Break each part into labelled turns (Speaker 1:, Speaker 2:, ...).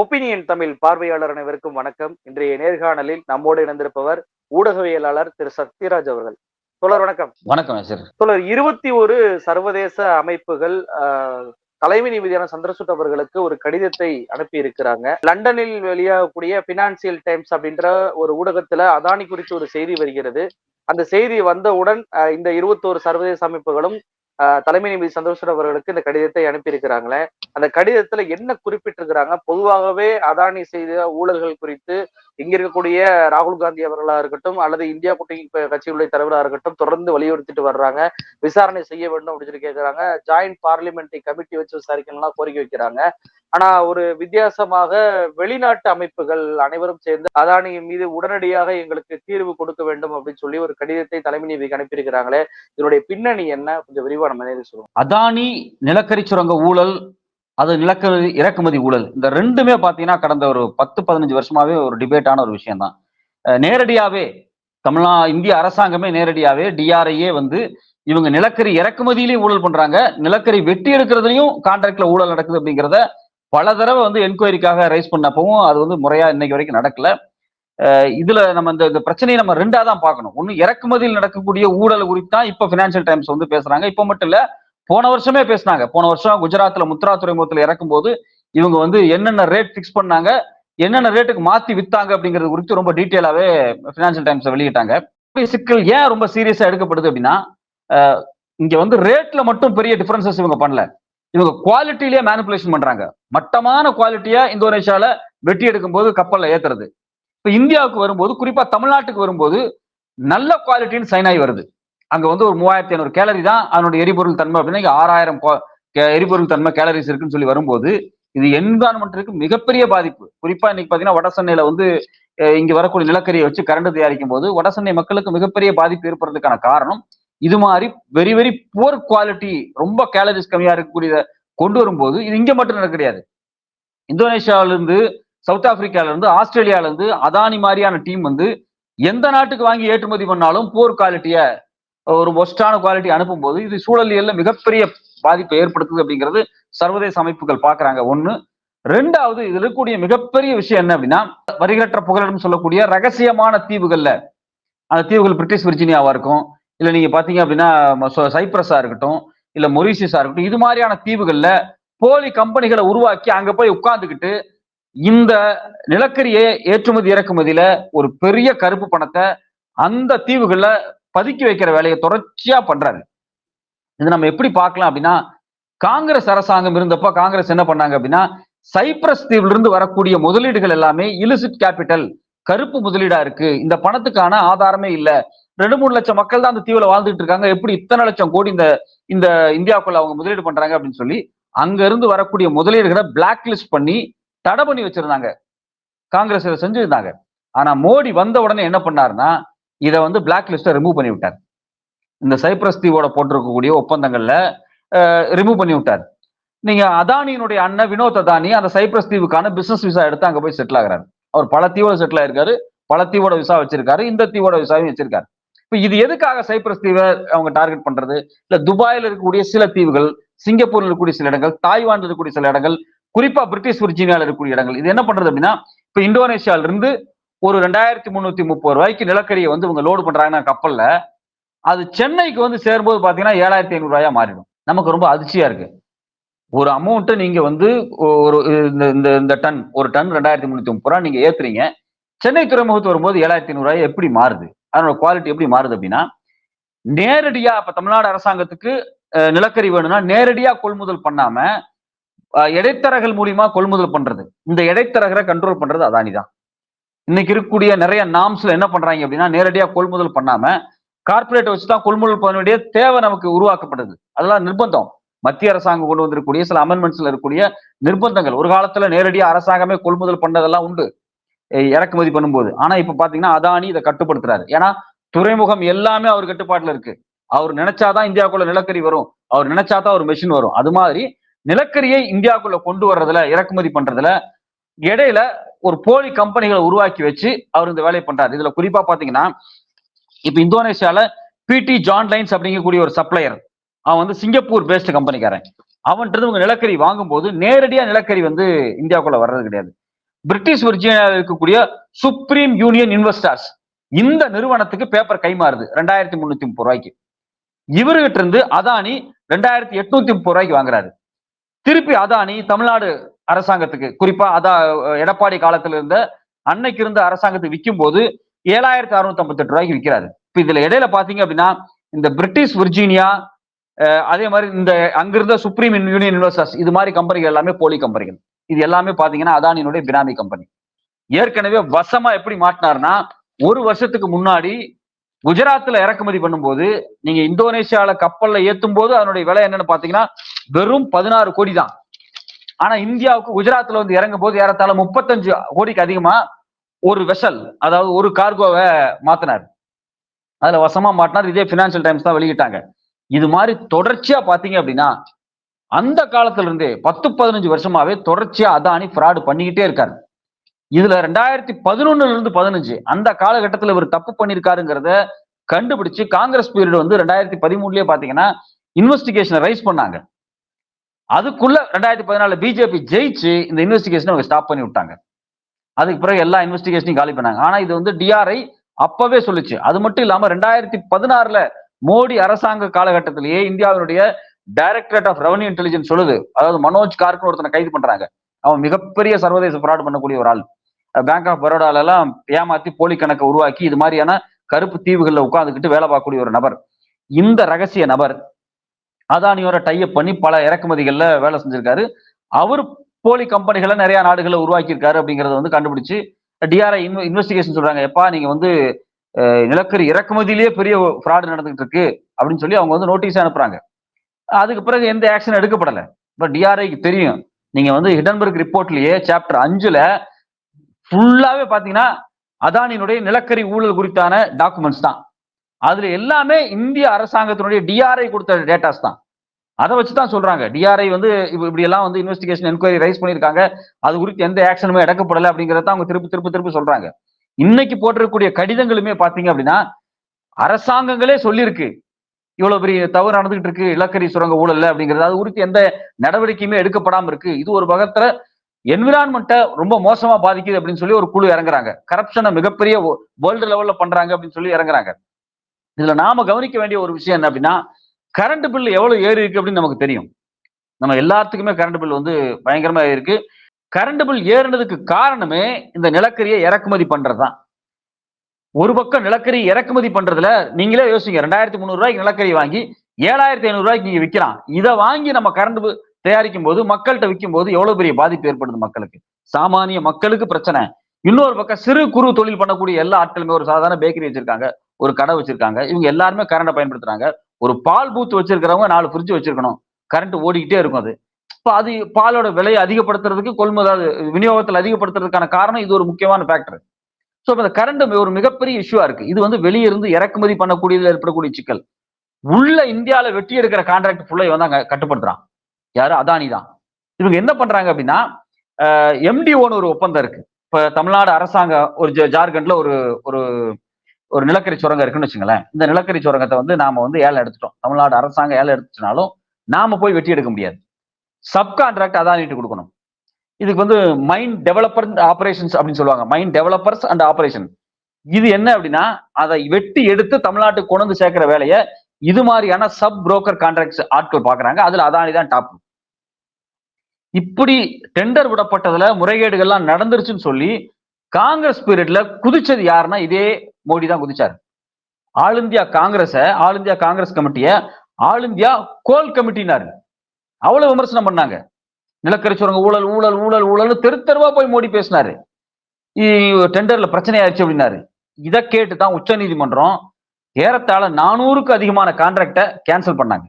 Speaker 1: Opinion Tamil பார்வையாளர் அனைவருக்கும் வணக்கம். இன்றைய நேர்காணலில் நம்மோடு இணைந்திருப்பவர் ஊடகவியலாளர் திரு சத்யராஜ் அவர்கள். தோழர் வணக்கம்.
Speaker 2: வணக்கம் சார்.
Speaker 1: தோழர் இருபத்தி ஒரு சர்வதேச அமைப்புகள் தலைமை நீதியான சந்திரசூட் அவர்களுக்கு ஒரு கடிதத்தை அனுப்பி இருக்கிறாங்க லண்டனில் வெளியாகக்கூடிய பினான்சியல் டைம்ஸ் அப்படின்ற ஒரு ஊடகத்துல அதானி குறித்து ஒரு செய்தி வருகிறது. அந்த செய்தி வந்தவுடன் இந்த இருபத்தோரு சர்வதேச அமைப்புகளும் தலைமை நீதிபதி சந்திரசூட் அவர்களுக்கு இந்த கடிதத்தை அனுப்பியிருக்கிறாங்களே. அந்த கடிதத்துல என்ன குறிப்பிட்டிருக்கிறாங்க? பொதுவாகவே அதானி செய்த ஊழல்கள் குறித்து இங்க இருக்கக்கூடிய ராகுல் காந்தி அவர்களா இருக்கட்டும் அல்லது இந்தியா கூட்டணி க- கட்சிகளுடைய தலைவராக இருக்கட்டும் தொடர்ந்து வலியுறுத்திட்டு வர்றாங்க. விசாரணை செய்ய வேண்டும் அப்படின்னு சொல்லி கேட்கிறாங்க ஜாயிண்ட் பார்லிமெண்டரி கமிட்டி வச்சு விசாரிக்கலாம் கோரிக்கை வைக்கிறாங்க. ஆனா ஒரு வித்தியாசமாக வெளிநாட்டு அமைப்புகள் அனைவரும் சேர்ந்து அதானி மீது உடனடியாக எங்களுக்கு தீர்வு கொடுக்க வேண்டும் அப்படின்னு சொல்லி ஒரு கடிதத்தை தலைமை நீதிக்கு அனுப்பியிருக்கிறாங்களே. இதனுடைய பின்னணி என்ன? கொஞ்சம் விரிவா நம்ம நேரில் சொல்லுவோம்.
Speaker 2: அதானி நிலக்கரி சுரங்க ஊழல் அது நிலக்கரி இறக்குமதி ஊழல் இந்த ரெண்டுமே பாத்தீங்கன்னா கடந்த ஒரு பத்து பதினஞ்சு வருஷமாவே ஒரு டிபேட்டான ஒரு விஷயம் தான் நேரடியாவே தமிழ்நா இந்திய அரசாங்கமே நேரடியாவே டிஆர்ஐயே வந்து இவங்க நிலக்கரி இறக்குமதியிலையும் ஊழல் பண்றாங்க. நிலக்கரி வெட்டி எடுக்கிறதுலையும் கான்ட்ராக்ட்ல ஊழல் நடக்குது அப்படிங்கிறத பல தடவை வந்து என்கொயரிக்காக ரைஸ் பண்ணப்பவும் அது வந்து முறையா இன்னைக்கு வரைக்கும் நடக்கல. இதுல நம்ம இந்த இந்த பிரச்சனையை நம்ம ரெண்டா தான் பார்க்கணும். ஒன்னு இறக்குமதியில் நடக்கக்கூடிய ஊழல் குறித்து தான் இப்ப பினான்சியல் டைம்ஸ் வந்து பேசுறாங்க. இப்ப மட்டும் இல்ல போன வருஷமே பேசுனாங்க. போன வருஷம் குஜராத்ல முத்ரா துறைமுகத்துல இறக்கும் போது இவங்க வந்து என்னென்ன ரேட் ஃபிக்ஸ் பண்ணாங்க என்னென்ன ரேட்டுக்கு மாத்தி வித்தாங்க அப்படிங்கிறது குறித்து ரொம்ப டீட்டெயிலாவே பினான்சியல் டைம்ஸ் வெளியிட்டாங்க. சிக்கல் ஏன் ரொம்ப சீரியஸா எடுக்கப்படுது அப்படின்னா இங்க வந்து ரேட்ல மட்டும் பெரிய டிஃபரன்சஸ் இவங்க பண்ணல. இவங்க குவாலிட்டிலேயே மேனுபுலேஷன் பண்றாங்க. மட்டமான குவாலிட்டியா இந்தோனேஷியால வெட்டி எடுக்கும் போது கப்பல்ல ஏத்துறது. இப்ப இந்தியாவுக்கு வரும்போது குறிப்பா தமிழ்நாட்டுக்கு வரும்போது நல்ல குவாலிட்டின்னு சைன் ஆகி வருது. அங்க வந்து ஒரு மூவாயிரத்தி ஐநூறு கேலரி தான் அதனுடைய எரிபொருள் தன்மை அப்படின்னா இங்க ஆறாயிரம் கோ- எரிபொருள் தன்மை கேலரிஸ் இருக்குன்னு சொல்லி வரும்போது இது என்விரான்மெண்ட்டுக்கு மிகப்பெரிய பாதிப்பு. குறிப்பா இன்னைக்கு பாத்தீங்கன்னா வட சென்னையில வந்து இங்க வரக்கூடிய நிலக்கரியை வச்சு கரண்ட் தயாரிக்கும் போது வட சென்னை மக்களுக்கு மிகப்பெரிய பாதிப்பு ஏற்படுறதுக்கான காரணம் இது மாதிரி வெரி வெரி புவர் குவாலிட்டி ரொம்ப கேலரிஸ் கம்மியா இருக்கக்கூடிய கொண்டு வரும்போது இது இங்க மட்டும் நடக்க கிடையாது. இந்தோனேஷியாவிலிருந்து சவுத் ஆப்பிரிக்காவிலிருந்து ஆஸ்திரேலியாவிலிருந்து ஆஸ்திரேலியால இருந்து அதானி மாதிரியான டீம் வந்து எந்த நாட்டுக்கு வாங்கி ஏற்றுமதி பண்ணாலும் போர் குவாலிட்டியை ஒரு ஒஸ்டான குவாலிட்டி அனுப்பும்போது இது சூழலியல்ல மிகப்பெரிய பாதிப்பை ஏற்படுத்துது அப்படிங்கிறது சர்வதேச அமைப்புகள் பாக்குறாங்க ஒண்ணு. ரெண்டாவது இதில் இருக்கக்கூடிய மிகப்பெரிய விஷயம் என்ன அப்படின்னா வரிகற்ற புகலிடம் சொல்லக்கூடிய ரகசியமான தீவுகள்ல அந்த தீவுகள் பிரிட்டிஷ் விர்ஜினியாவா இருக்கும். இல்ல நீங்க பாத்தீங்க அப்படின்னா ம- சைப்ரஸா இருக்கட்டும் இல்ல மொரீசியஸா இருக்கட்டும் இது மாதிரியான தீவுகள்ல போலி கம்பெனிகளை உருவாக்கி அங்க போய் உட்கார்ந்துக்கிட்டு இந்த நிலக்கரியை ஏற்றுமதி இறக்குமதியில ஒரு பெரிய கருப்பு பணத்தை அந்த தீவுகள்ல பதுக்கி வைக்கிற வேலையை தொடர்ச்சியா பண்றாரு. இது நம்ம எப்படி பார்க்கலாம் அப்படின்னா காங்கிரஸ் அரசாங்கம் இருந்தப்ப காங்கிரஸ் என்ன பண்ணாங்க அப்படின்னா சைப்ரஸ் தீவுல இருந்து வரக்கூடிய முதலீடுகள் எல்லாமே இலிசிட் கேபிட்டல் கருப்பு முதலீடா இருக்கு. இந்த பணத்துக்கான ஆதாரமே இல்லை. ரெண்டு மூணு லட்சம் மக்கள் தான் அந்த தீவுல வாழ்ந்துட்டு இருக்காங்க. எப்படி இத்தனை லட்சம் கோடி இந்த இந்த இந்தியாவுக்குள்ள அவங்க முதலீடு பண்றாங்க அப்படின்னு சொல்லி அங்க இருந்து வரக்கூடிய முதலீடுகளை பிளாக் லிஸ்ட் பண்ணி தடை பண்ணி வச்சிருந்தாங்க. காங்கிரஸ் இதை செஞ்சிருந்தாங்க. ஆனா மோடி வந்த உடனே என்ன பண்ணாருன்னா இதை வந்து பிளாக் லிஸ்ட்டை ரிமூவ் பண்ணி விட்டார். இந்த சைப்ரஸ் தீவோட போட்டிருக்கக்கூடிய ஒப்பந்தங்கள்ல ரிமூவ் பண்ணி விட்டார். நீங்க அதானியினுடைய அண்ணன் வினோத் அதானி அந்த சைப்ரஸ் தீவுக்கான பிசினஸ் விசா எடுத்து அங்க போய் செட்டில் ஆகிறார். அவர் பல தீவோட செட்டில் ஆயிருக்காரு பல தீவோட விசா வச்சிருக்காரு இந்த தீவோட விசாவையும் வச்சிருக்காரு. இப்ப இது எதுக்காக சைப்ரஸ் தீவை அவங்க டார்கெட் பண்றது? இல்ல துபாயில இருக்கக்கூடிய சில தீவுகள் சிங்கப்பூர்ல இருக்கக்கூடிய சில இடங்கள் தாய்வான்ல இருக்கக்கூடிய சில இடங்கள் குறிப்பா பிரிட்டிஷ் விர்ஜீனியால இருக்கக்கூடிய இடங்கள் இது என்ன பண்றது அப்படின்னா இப்ப இந்தோனேஷியால இருந்து ஒரு ரெண்டாயிரத்தி முன்னூத்தி முப்பது ரூபாய்க்கு நிலக்கரியை வந்து இவங்க லோடு பண்றாங்கன்னா கப்பல்ல அது சென்னைக்கு வந்து சேரும்போது பாத்தீங்கன்னா ஏழாயிரத்தி ஐநூறு ரூபாயா மாறிடும். நமக்கு ரொம்ப அதிர்ச்சியா இருக்கு. ஒரு அமௌண்ட்டை நீங்க வந்து ஒரு இந்த இந்த இந்த டன் ஒரு டன் ரெண்டாயிரத்தி முன்னூத்தி முப்பது ரூபா நீங்க ஏத்துறீங்க. சென்னை துறைமுகத்து வரும்போது ஏழாயிரத்தி ஐநூறு ரூபாய் எப்படி மாறுது? அதனோட குவாலிட்டி எப்படி மாறுது அப்படின்னா நேரடியா இப்ப தமிழ்நாடு அரசாங்கத்துக்கு நிலக்கரி வேணும்னா நேரடியா கொள்முதல் பண்ணாம அஹ், இடைத்தரகர்கள் மூலியமா கொள்முதல் பண்றது. இந்த இடைத்தரகரை கண்ட்ரோல் பண்றது அதானி தான். இன்னைக்கு இருக்கக்கூடிய நிறைய நாம்ஸ்ல என்ன பண்றாங்க அப்படின்னா நேரடியா கொள்முதல் பண்ணாம கார்பரேட் வச்சு தான் கொள்முதல் பண்ண வேண்டிய தேவை நமக்கு உருவாக்கப்படுது. அதெல்லாம் நிர்பந்தம். மத்திய அரசாங்கம் கொண்டு வந்திருக்கக்கூடிய சில அமெண்ட்மெண்ட்ஸ்ல இருக்கக்கூடிய நிர்பந்தங்கள். ஒரு காலத்துல நேரடியா அரசாங்கமே கொள்முதல் பண்ணதெல்லாம் உண்டு. இறக்குமதி பண்ணும்போது. ஆனா இப்ப பாத்தீங்கன்னா அதானி இதை கட்டுப்படுத்துறாரு. ஏன்னா துறைமுகம் எல்லாமே அவர் கட்டுப்பாட்டுல இருக்கு. அவர் நினைச்சாதான் இந்தியாவுக்குள்ள நிலக்கரி வரும். அவர் நினைச்சாதான் ஒரு மெஷின் வரும். அது மாதிரி நிலக்கரியை இந்தியாவுக்குள்ள கொண்டு வர்றதுல இறக்குமதி பண்றதுல இடையில ஒரு போலி கம்பெனிகளை உருவாக்கி வச்சு அவர் இந்த வேலையை பண்றாரு. இதுல குறிப்பா பாத்தீங்கன்னா இப்ப இந்தோனேஷியால பிடி ஜான் லைன்ஸ் அப்படிங்கக்கூடிய ஒரு சப்ளையர் அவன் வந்து சிங்கப்பூர் பேஸ்ட் கம்பெனிக்காரன் அவன்கிட்ட இருந்து இவங்க நிலக்கரி வாங்கும்போது நேரடியா நிலக்கரி வந்து இந்தியாவுக்குள்ள வர்றது கிடையாது. பிரிட்டிஷ் விர்ஜினியாவில் இருக்கக்கூடிய சுப்ரீம் யூனியன் இன்வெஸ்டர்ஸ் இந்த நிறுவனத்துக்கு பேப்பர் கைமாறுது. ரெண்டாயிரத்தி முன்னூத்தி முப்பது ரூபாய்க்கு. இவர்கிட்ட இருந்து அதானி ரெண்டாயிரத்தி எட்நூத்தி முப்பது ரூபாய்க்கு வாங்குறாரு. திருப்பி அதானி தமிழ்நாடு அரசாங்கத்துக்கு குறிப்பா அதா எடப்பாடி காலத்துல இருந்த அன்னைக்கு இருந்த அரசாங்கத்துக்கு விற்கும் போது ஏழாயிரத்தி அறுநூத்தி ஐம்பத்தி எட்டு ரூபாய்க்கு விற்கிறாரு இப்ப இதுல இடையில பாத்தீங்க அப்படின்னா இந்த பிரிட்டிஷ் விர்ஜீனியா அதே மாதிரி இந்த அங்கிருந்த சுப்ரீம் யூனியன் இன்வெஸ்டர்ஸ் இது மாதிரி கம்பெனிகள் எல்லாமே போலி கம்பெனிகள் இது எல்லாமே பாத்தீங்கன்னா அதானியினுடைய பினாமி கம்பெனி. ஏற்கனவே வசமா எப்படி மாட்டினார்னா ஒரு வருஷத்துக்கு முன்னாடி குஜராத்ல இறக்குமதி பண்ணும்போது நீங்க இந்தோனேஷியால கப்பல்ல ஏத்தும் போது அதனுடைய விலை என்னன்னு பாத்தீங்கன்னா வெறும் பதினாறு கோடி தான் ஆனா இந்தியாவுக்கு குஜராத்ல வந்து இறங்கும் போது ஏறத்தாழ முப்பத்தஞ்சு கோடிக்கு அதிகமா ஒரு வெசல் அதாவது ஒரு கார்கோவை மாத்தினார். அதுல வசமா மாட்டினார். இதே பினான்சியல் டைம்ஸ் தான் வெளியிட்டாங்க. இது மாதிரி தொடர்ச்சியா பாத்தீங்க அப்படின்னா அந்த காலத்துல இருந்தே பத்து பதினஞ்சு வருஷமாவே தொடர்ச்சியா அதானி ஃப்ராடு பண்ணிக்கிட்டே இருக்காரு. இதுல ரெண்டாயிரத்தி பதினொன்னுல இருந்து பதினஞ்சு அந்த காலகட்டத்துல இவர் தப்பு பண்ணிருக்காருங்கிறத கண்டுபிடிச்சு காங்கிரஸ் பீரியட் வந்து ரெண்டாயிரத்தி பதிமூணுலயே பாத்தீங்கன்னா இன்வெஸ்டிகேஷனை ரைஸ் பண்ணாங்க. அதுக்குள்ள ரெண்டாயிரத்தி பதினாலு பிஜேபி ஜெயிச்சு இந்த இன்வெஸ்டிகேஷனை அவங்க ஸ்டாப் பண்ணி விட்டாங்க. அதுக்கு பிறகு எல்லா இன்வெஸ்டிகேஷனையும் காலி பண்ணாங்க. ஆனா இது வந்து டிஆர்ஐ அப்பவே சொல்லுச்சு. அது மட்டும் இல்லாம ரெண்டாயிரத்தி பதினாறுல மோடி அரசாங்க காலகட்டத்திலேயே இந்தியாவினுடைய டைரக்டரேட் ஆஃப் ரெவன்யூ இன்டெலிஜென்ஸ் சொல்லுது. அதாவது மனோஜ் கார்க்னு ஒருத்தனை கைது பண்றாங்க. அவன் மிகப்பெரிய சர்வதேச ஃப்ராட் பண்ணக்கூடிய ஒரு ஆள். பேங்க் ஆஃப் பரோடால எல்லாம் ஏமாத்தி போலி கணக்கை உருவாக்கி இது மாதிரியான கருப்பு தீவுகளில் உட்காந்துக்கிட்டு வேலை பார்க்கக்கூடிய ஒரு நபர். இந்த ரகசிய நபர் அதானியோட டைப் பண்ணி பல இறக்குமதிகள்ல வேலை செஞ்சிருக்காரு. அவர் போலி கம்பெனிகளை நிறைய நாடுகளை உருவாக்கியிருக்காரு அப்படிங்கறத வந்து கண்டுபிடிச்சு டிஆர்ஐ இன்வெஸ்டிகேஷன் சொல்றாங்க. எப்பா நீங்க வந்து நிலக்கரி இறக்குமதியிலேயே பெரிய ஃப்ராடு நடந்துகிட்டு இருக்கு அப்படின்னு சொல்லி அவங்க வந்து நோட்டீஸ் அனுப்புறாங்க. அதுக்கு பிறகு எந்த ஆக்ஷன் எடுக்கப்படலை. இப்போ டிஆர்ஐக்கு தெரியும். நீங்க வந்து ஹிடன்பர்க் ரிப்போர்ட்லயே சாப்டர் அஞ்சுல ஃபுல்லாவே பாத்தீங்கன்னா அதானியினுடைய நிலக்கரி ஊழல் குறித்தான டாக்குமெண்ட்ஸ் தான். அதுல எல்லாமே இந்திய அரசாங்கத்தினுடைய டிஆர்ஐ கொடுத்த டேட்டாஸ் தான். அதை வச்சு தான் சொல்றாங்க டிஆர்ஐ வந்து இப்போ இப்படி எல்லாம் வந்து இன்வெஸ்டிகேஷன் என்கொயரி ரைஸ் பண்ணியிருக்காங்க. அது குறித்து எந்த ஆக்ஷனுமே எடுக்கப்படலை அப்படிங்கிறத அவங்க திருப்பி திருப்பி திருப்பி சொல்றாங்க. இன்னைக்கு போட்டிருக்கக்கூடிய கடிதங்களுமே பாத்தீங்க அப்படின்னா அரசாங்கங்களே சொல்லியிருக்கு. இவ்வளவு பெரிய தவறு நடந்துகிட்டு இருக்கு இலக்கரி சுரங்க ஊழல்ல அப்படிங்கிறது. அது குறித்து எந்த நடவடிக்கையுமே எடுக்கப்படாம இருக்கு. இது ஒரு பகத்துல என்விரான்மெண்ட்டை ரொம்ப மோசமா பாதிக்குது அப்படின்னு சொல்லி ஒரு குழு இறங்குறாங்க. கரப்ஷனை மிகப்பெரிய வேர்ல்டு லெவல்ல பண்றாங்க அப்படின்னு சொல்லி இறங்குறாங்க. இதுல நாம கவனிக்க வேண்டிய ஒரு விஷயம் என்ன அப்படின்னா கரண்ட் பில் எவ்வளவு ஏறி இருக்கு அப்படின்னு நமக்கு தெரியும். நம்ம எல்லாத்துக்குமே கரண்ட் பில் வந்து பயங்கரமா இருக்கு. கரண்ட் பில் ஏறினதுக்கு காரணமே இந்த நிலக்கரியை இறக்குமதி பண்றதுதான். ஒரு பக்கம் நிலக்கரி இறக்குமதி பண்றதுல நீங்களே யோசிங்க. ரெண்டாயிரத்தி முந்நூறு ரூபாய்க்கு நிலக்கரி வாங்கி ஏழாயிரத்தி ஐநூறு ரூபாய்க்கு நீங்க விற்கிறான் இதை வாங்கி நம்ம கரண்ட் தயாரிக்கும் போது மக்கள்கிட்ட விற்கும் போது எவ்வளவு பெரிய பாதிப்பு ஏற்படுது மக்களுக்கு? சாமானிய மக்களுக்கு பிரச்சனை. இன்னொரு பக்கம் சிறு குறு தொழில் பண்ணக்கூடிய எல்லா ஆட்களுமே ஒரு சாதாரண பேக்கரி வச்சிருக்காங்க ஒரு கடை வச்சிருக்காங்க. இவங்க எல்லாருமே கரண்டை பயன்படுத்துறாங்க. ஒரு பால் பூத் வச்சிருக்கிறவங்க நாலு ஃப்ரிட்ஜ் வச்சிருக்கணும். கரண்ட் ஓடிக்கிட்டே இருக்கும் அது. இப்போ அது பாலோட விலையை அதிகப்படுத்துறதுக்கு கொள்முதல் விநியோகத்தில் அதிகப்படுத்துறதுக்கான காரணம் இது ஒரு முக்கியமான ஃபேக்டர் ஸோ அந்த இந்த கரண்ட் ஒரு மிகப்பெரிய இஷ்யூவா இருக்கு. இது வந்து வெளியே இருந்து இறக்குமதி பண்ணக்கூடியதுல ஏற்படக்கூடிய சிக்கல். உள்ள இந்தியாவில் வெட்டி எடுக்கிற கான்ட்ராக்ட் ஃபுல்லாக இவன் தான் கட்டுப்படுத்துறான். யாரு? அதானி தான். இவங்க என்ன பண்றாங்க அப்படின்னா எம்டிஓன்னு ஒரு ஒப்பந்தம் இருக்கு. இப்ப தமிழ்நாடு அரசாங்கம் ஒரு ஜ- ஜார்க்கண்ட்ல ஒரு ஒரு ஒரு நிலக்கரி சுரங்கம் இருக்குன்னு வச்சுங்களேன். இந்த நிலக்கரி சுரங்கத்தை வந்து நாம வந்து ஏழை எடுத்துட்டோம். தமிழ்நாடு அரசாங்கம் ஏழை எடுத்துனாலும் நாம போய் வெட்டி எடுக்க முடியாது. சப் கான்ட்ராக்ட் அதானிட்டு கொடுக்கணும். இதுக்கு வந்து மைண்ட் டெவலப்பர் ஆபரேஷன்ஸ் அப்படின்னு சொல்லுவாங்க. மைண்ட் டெவலப்பர்ஸ் அண்ட் ஆபரேஷன் இது என்ன அப்படின்னா அதை வெட்டி எடுத்து தமிழ்நாட்டுக்கு கொண்டு வந்து சேர்க்கிற வேலையை இது மாதிரியான சப் புரோக்கர் கான்ட்ராக்ட்ஸ் ஆட்கள் பாக்குறாங்க அதுல அதானி தான் டாப் இப்படி டெண்டர் விடப்பட்டதுல முறைகேடுகள்லாம் நடந்துருச்சுன்னு சொல்லி காங்கிரஸ் பீரியட்ல குதிச்சது யாருன்னா இதே மோடி தான் குதிச்சாரு. ஆல் இந்தியா காங்கிரஸ ஆல் இந்தியா காங்கிரஸ் கமிட்டிய ஆல் இந்தியா கோல் கமிட்டினாரு. அவ்வளவு விமர்சனம் பண்ணாங்க. நிலக்கரி சுரங்க ஊழல் ஊழல் ஊழல் ஊழல்னு தெரு தெருவா போய் மோடி பேசினாரு. டெண்டர்ல பிரச்சனை ஆயிடுச்சு அப்படின்னாரு. இதை கேட்டு தான் உச்ச நீதிமன்றம் ஏறத்தாழ நானூறுக்கு அதிகமான கான்ட்ராக்டை கேன்சல் பண்ணாங்க.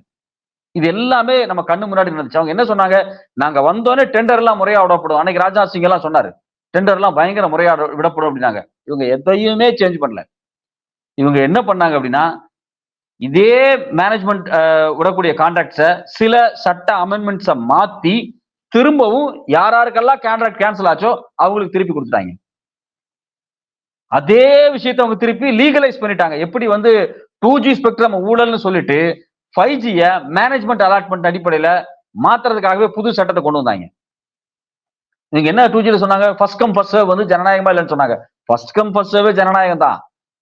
Speaker 2: இது எல்லாமே நம்ம கண்ணு முன்னாடி நடந்துச்சு. அவங்க என்ன சொன்னாங்க? நாங்க வந்தோடனே டெண்டர் எல்லாம் முறையா விடப்படும். அன்னைக்கு ராஜ்நாத் சிங் எல்லாம் சொன்னாரு. டெண்டர் எல்லாம் பயங்கர முறையா விடப்படும் அப்படின்னாங்க. இவங்க எதையுமே சேஞ்ச் பண்ணல. இவங்க என்ன பண்ணாங்க அப்படின்னா இதே மேனேஜ்மெண்ட் விடக்கூடிய கான்ட்ராக்ட்ஸை சில சட்ட அமெண்ட்மெண்ட்ஸை மாத்தி திரும்பவும் யார் யாருக்கெல்லாம் கான்ட்ராக்ட் கேன்சல் ஆச்சோ அவங்களுக்கு திருப்பி கொடுத்துட்டாங்க. அதே விஷயத்தை அவங்க திருப்பி லீகலைஸ் பண்ணிட்டாங்க. எப்படி வந்து டூ ஜி ஸ்பெக்ட்ரம் ஊழல்னு சொல்லிட்டு ஃபைவ் ஜிய மேனேஜ்மெண்ட் அலாட்மெண்ட் அடிப்படையில மாத்துறதுக்காகவே புது சட்டத்தை கொண்டு வந்தாங்க. நீங்க என்ன டூ ஜில சொன்னாங்க? ஃபர்ஸ்ட் கம் ஃபர்ஸ்ட் சர்வ் வந்து ஜனநாயகமா இல்லைன்னு சொன்னாங்க. ஃபர்ஸ்ட் கம் ஃபர்ஸ்ட் சர்வே ஜனநாயகம் தான்.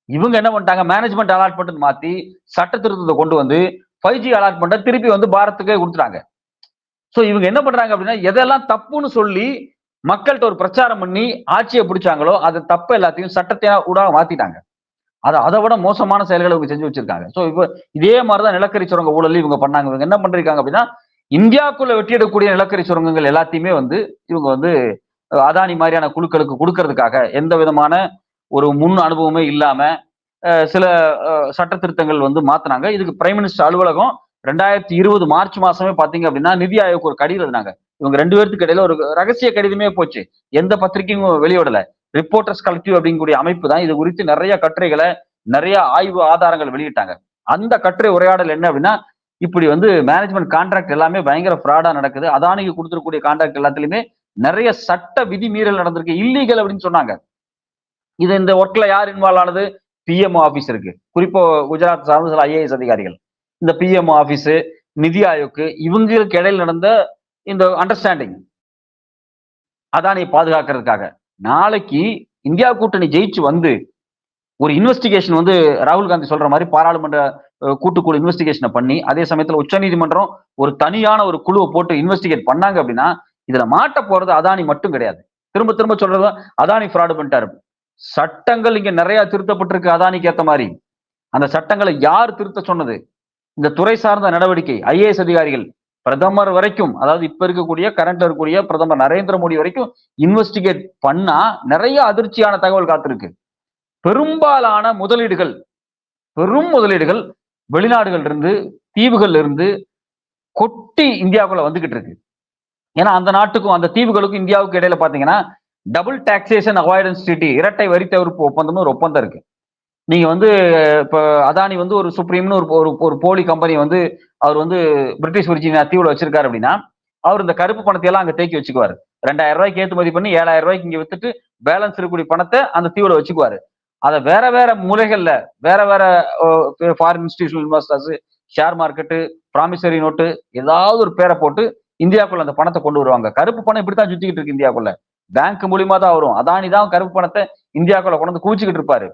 Speaker 2: இவங்க என்ன பண்ணிட்டாங்க? மேனேஜ்மெண்ட் அலாட்மெண்ட் மாத்தி சட்ட திருத்தத்தை கொண்டு வந்து ஃபைவ் ஜி அலாட்மெண்ட்டை திருப்பி வந்து பாரத்துக்கே கொடுத்துட்டாங்க. ஸோ இவங்க என்ன பண்றாங்க அப்படின்னா எதெல்லாம் தப்புன்னு சொல்லி மக்கள்கிட்ட ஒரு பிரச்சாரம் பண்ணி ஆட்சியை பிடிச்சாங்களோ அது தப்பு எல்லாத்தையும் சட்டத்தை ஊடாக மாத்திட்டாங்க. அதை அதை விட மோசமான செயல்களை இவங்க செஞ்சு வச்சிருக்காங்க. ஸோ இப்போ இதே மாதிரிதான் நிலக்கரி சுரங்க ஊழல் இவங்க பண்ணாங்க. இவங்க என்ன பண்றாங்க அப்படின்னா இந்தியாவுக்குள்ள வெட்டியிடக்கூடிய நிலக்கரி சுரங்கங்கள் எல்லாத்தையுமே வந்து இவங்க வந்து அதானி மாதிரியான குழுக்களுக்கு கொடுக்கறதுக்காக எந்த விதமான ஒரு முன் அனுபவமே இல்லாம சில சட்ட திருத்தங்கள் வந்து மாத்தினாங்க. இதுக்கு பிரைம் மினிஸ்டர் அலுவலகம் ரெண்டாயிரத்தி இருபது மார்ச் மாசமே பாத்தீங்க அப்படின்னா நிதி ஆயோக் ஒரு கடிதம் எழுதினாங்க. இவங்க ரெண்டு பேருக்கு இடையில ஒரு ரகசிய கடிதமே போச்சு. எந்த பத்திரிகையும் வெளியிடல. ரிப்போர்ட்டர்ஸ் கலெக்டிவ் அப்படிங்கக்கூடிய அமைப்பு தான் இது குறித்து நிறைய கட்டுரைகளை நிறைய ஆய்வு ஆதாரங்கள் வெளியிட்டாங்க. அந்த கட்டுரை உரையாடல் என்ன அப்படின்னா இப்படி வந்து மேனேஜ்மெண்ட் கான்ட்ராக்ட் எல்லாமே பயங்கர ஃப்ராடா நடக்குது. அதானிக்கு கொடுத்துருக்கூடிய கான்ட்ராக்ட் எல்லாத்துலயுமே நிறைய சட்ட விதி மீறல் நடந்திருக்கு. இல்லீகல் அப்படின்னு சொன்னாங்க. இது இந்த ஒர்க்ல யார் இன்வால்வ் ஆனது? பிஎம்ஓ ஆபீஸ் இருக்கு. குறிப்பா குஜராத் சார்ந்த சில ஐஏஎஸ் அதிகாரிகள். இந்த பிஎம் ஆபீஸ் நிதி ஆயோக்கு இவங்களுக்கு இடையில் நடந்த இந்த அண்டர்ஸ்டாண்டிங் அதானியை பாதுகாக்கிறதுக்காக. நாளைக்கு இந்தியா கூட்டணி ஜெயிச்சு வந்து ஒரு இன்வெஸ்டிகேஷன் வந்து ராகுல் காந்தி சொல்ற மாதிரி பாராளுமன்ற கூட்டுக்குழு இன்வெஸ்டிகேஷனை பண்ணி அதே சமயத்துல உச்சநீதிமன்றம் ஒரு தனியான ஒரு குழுவை போட்டு இன்வெஸ்டிகேட் பண்ணாங்க அப்படின்னா இதுல மாட்ட போறது அதானி மட்டும் கிடையாது. திரும்ப திரும்ப சொல்றது அதானி ஃப்ராடு பண்ணிட்டாரு சட்டங்கள் இங்க நிறைய திருத்தப்பட்டிருக்கு அதானிக்கு ஏத்த மாதிரி. அந்த சட்டங்களை யார் திருத்த சொன்னது? இந்த துறை சார்ந்த நடவடிக்கை ஐஏஎஸ் அதிகாரிகள் பிரதமர் வரைக்கும் அதாவது இப்ப இருக்கக்கூடிய கரண்ட்ல இருக்கக்கூடிய பிரதமர் நரேந்திர மோடி வரைக்கும் இன்வெஸ்டிகேட் பண்ணா நிறைய அதிர்ச்சியான தகவல் காத்திருக்கு. பெரும்பாலான முதலீடுகள் பெரும் முதலீடுகள் வெளிநாடுகள் இருந்து தீவுகள்ல இருந்து கொட்டி இந்தியாவுக்குள்ள வந்துகிட்டு இருக்கு. ஏன்னா அந்த நாட்டுக்கும் அந்த தீவுகளுக்கும் இந்தியாவுக்கும் இடையில பாத்தீங்கன்னா டபுள் டாக்ஸேஷன் அவாய்டன்ஸ் ட்ரீட்டி இரட்டை வரி தவிர்ப்பு ஒப்பந்தம்னு ஒரு ஒப்பந்தம் இருக்கு. நீங்க வந்து இப்போ அதானி வந்து ஒரு சுப்ரீம்னு ஒரு ஒரு ஒரு போலி கம்பெனி வந்து அவர் வந்து பிரிட்டிஷ் விர்ஜினியா தீவுல வச்சிருக்காரு அப்படின்னா அவர் இந்த கருப்பு பணத்தை எல்லாம் அங்க தேக்கி வச்சுக்குவாரு. ரெண்டாயிரம் ரூபாய்க்கு ஏற்றுமதி பண்ணி ஏழாயிரம் ரூபாய்க்கு இங்க வித்துட்டு பேலன்ஸ் இருக்கக்கூடிய பணத்தை அந்த தீவுல வச்சுக்குவாரு. அதை வேற வேற மூலைகள்ல வேற வேற foreign institutional investors share market promissory note ஏதாவது ஒரு பேரை போட்டு இந்தியாவுக்குள்ள அந்த பணத்தை கொண்டு வருவாங்க. கருப்பு பணம் இப்படித்தான் சுத்திக்கிட்டு இருக்கு இந்தியாவுக்குள்ள. பேங்க் மூலியமா தான் வரும். அதானி தான் கருப்பு பணத்தை இந்தியாக்குள்ள கொண்டு வந்து குவிச்சுக்கிட்டு இருப்பாரு.